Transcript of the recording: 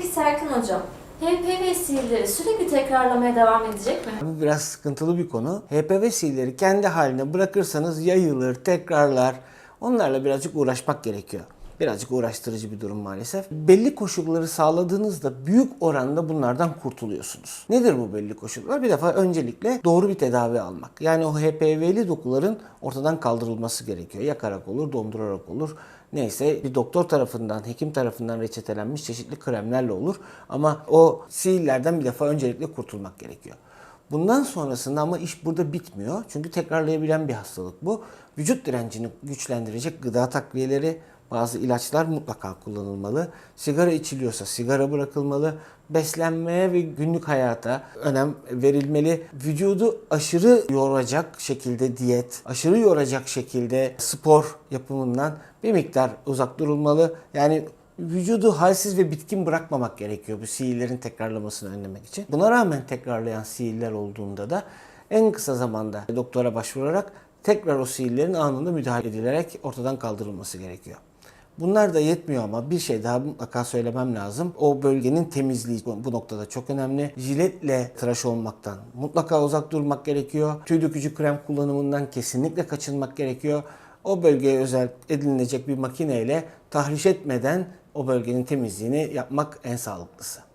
Peki Serkan Hocam, HPV sivilleri sürekli tekrarlamaya devam edecek mi? Bu biraz sıkıntılı bir konu. HPV sihirleri kendi haline bırakırsanız yayılır, tekrarlar. Onlarla birazcık uğraşmak gerekiyor. Birazcık uğraştırıcı bir durum maalesef. Belli koşulları sağladığınızda büyük oranda bunlardan kurtuluyorsunuz. Nedir bu belli koşullar? Bir defa öncelikle doğru bir tedavi almak. Yani o HPV'li dokuların ortadan kaldırılması gerekiyor. Yakarak olur, dondurarak olur. Neyse bir doktor tarafından, hekim tarafından reçetelenmiş çeşitli kremlerle olur. Ama o sivillerden bir defa öncelikle kurtulmak gerekiyor. Bundan sonrasında ama iş burada bitmiyor. Çünkü tekrarlayabilen bir hastalık bu. Vücut direncini güçlendirecek gıda takviyeleri, bazı ilaçlar mutlaka kullanılmalı. Sigara içiliyorsa sigara bırakılmalı. Beslenmeye ve günlük hayata önem verilmeli. Vücudu aşırı yoracak şekilde diyet, aşırı yoracak şekilde spor yapımından bir miktar uzak durulmalı. Yani vücudu halsiz ve bitkin bırakmamak gerekiyor bu sihirlerin tekrarlamasını önlemek için. Buna rağmen tekrarlayan sihirler olduğunda da en kısa zamanda doktora başvurarak tekrar o sihirlerin anında müdahale edilerek ortadan kaldırılması gerekiyor. Bunlar da yetmiyor ama bir şey daha mutlaka söylemem lazım. O bölgenin temizliği bu noktada çok önemli. Jiletle tıraş olmaktan mutlaka uzak durmak gerekiyor. Tüy dökücü krem kullanımından kesinlikle kaçınmak gerekiyor. O bölgeye özel edinilecek bir makineyle tahriş etmeden o bölgenin temizliğini yapmak en sağlıklısı.